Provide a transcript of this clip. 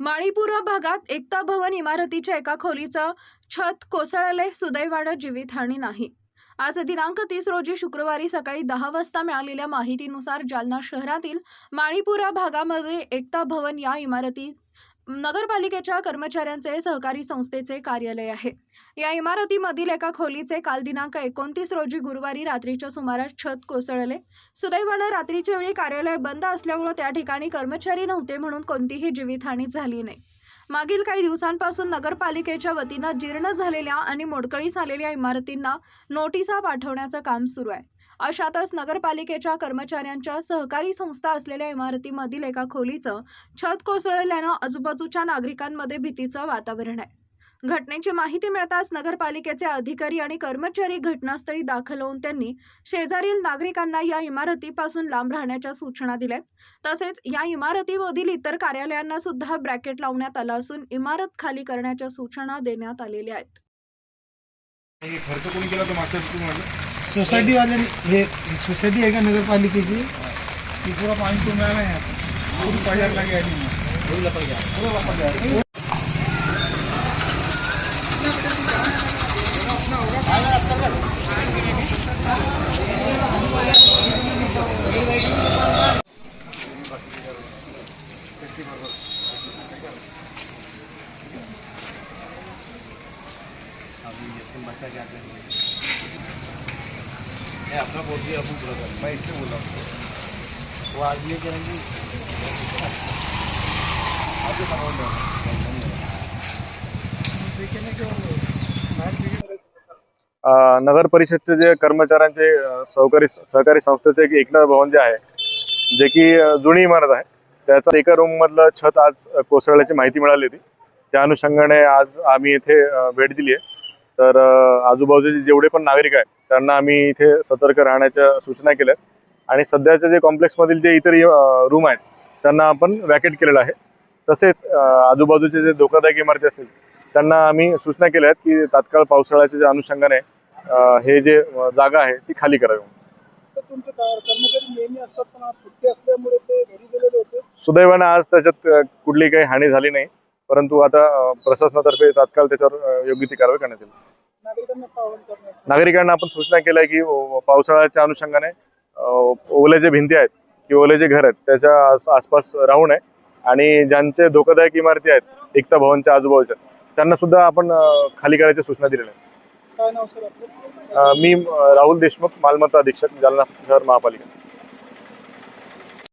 माळीपुरा भागात एकता भवन इमारतीच्या एका खोलीचं छत कोसळले सुदैवानं जीवितहानी नाही. आज दिनांक तीस रोजी शुक्रवारी सकाळी दहा वाजता मिळालेल्या माहितीनुसार जालना शहरातील माळीपुरा भागामध्ये एकता भवन या इमारतीत नगरपालिकेच्या कर्मचाऱ्यांचे सहकारी संस्थेचे कार्यालय आहे. या इमारतीमधील एका खोलीचे काल दिनांक एकोणतीस रोजी गुरुवारी रात्रीच्या सुमारास छत कोसळले. सुदैवानं रात्रीच्या वेळी कार्यालय बंद असल्यामुळे त्या ठिकाणी कर्मचारी नव्हते म्हणून कोणतीही जीवितहानी झाली नाही. मागील काही दिवसांपासून नगरपालिकेच्या वतीनं जीर्ण झालेल्या आणि मोडकळी झालेल्या इमारतींना नोटिसा पाठवण्याचं काम सुरू आहे. अशातच नगरपालिकेच्या कर्मचाऱ्यांच्या सहकारी संस्था असलेल्या इमारतीमधील एका खोलीचं छत कोसळल्यानं आजूबाजूच्या नागरिकांमध्ये भीतीचं वातावरण आहे. घटनेची माहिती मिळताच नगरपालिकेचे अधिकारी आणि कर्मचारी घटनास्थळी दाखल होऊन त्यांनी शेजारील नागरिकांना या इमारतीपासून लांब राहण्याच्या सूचना दिल्यात तसेच या इमारतीमधील इतर कार्यालयांना सुद्धा ब्रॅकेट लावण्यात आला असून इमारत खाली करण्याच्या सूचना देण्यात आलेल्या आहेत. सोसाइटी वाले ये सोसाइटी है क्या नगर पालिका ये पूरा पानी तो मैं है। पूरी पैसा लगे पूरी लपक गया। पूरा लपक गया। तो अभी बच्चा क्या करेंगे? नाही आपला इससे आपण रहा हूँ पैसे बोलावतो वाजले करेंगे आपके सामान नगर परिषदचे जे कर्मचाऱ्यांचे सहकारी सहकारी संस्थेचे एक एकनाथ भवन जे आहे जे की जुनी इमारत आहे. त्याचा एका रूम मधलं छत आज कोसळल्याची माहिती मिळाली होती. त्या अनुषंगाने आज आम्ही इथे भेट दिली आहे. तर आजूबाजूचे जेवढे पण नागरिक आहेत त्यांना आम्ही इथे सतर्क राहण्याच्या सूचना केल्या आणि सध्याचे जे कॉम्प्लेक्समधील जे इतर रूम आहेत त्यांना आपण वॅकेट केलेलं आहे. तसेच आजूबाजूचे जे धोकादायक इमारती असतील त्यांना आम्ही सूचना केल्या आहेत की तात्काळ पावसाळ्याच्या जे अनुषंगाने हे जे जागा आहे ती खाली करावी. सुदैवानं आज त्याच्यात कुठली काही हानी झाली नाही. परंतु आता प्रशासनातर्फे तात्काळ त्याच्यावर योग्य ती कारवाई करण्यात येईल. नागरिकांना आपण सूचना केल्या की पावसाळ्याच्या अनुषंगाने ओले जे भिंती आहेत किंवा ओले जे घर आहेत त्याच्या आस- आसपास राहू नये. आणि ज्यांचे धोकादायक इमारती आहेत एकता भवनच्या आजूबाजूच्या त्यांना सुद्धा आपण खाली करायच्या सूचना दिलेल्या आहेत मी राहुल देशमुख मालमत्ता अधीक्षक जालना शहर महापालिका.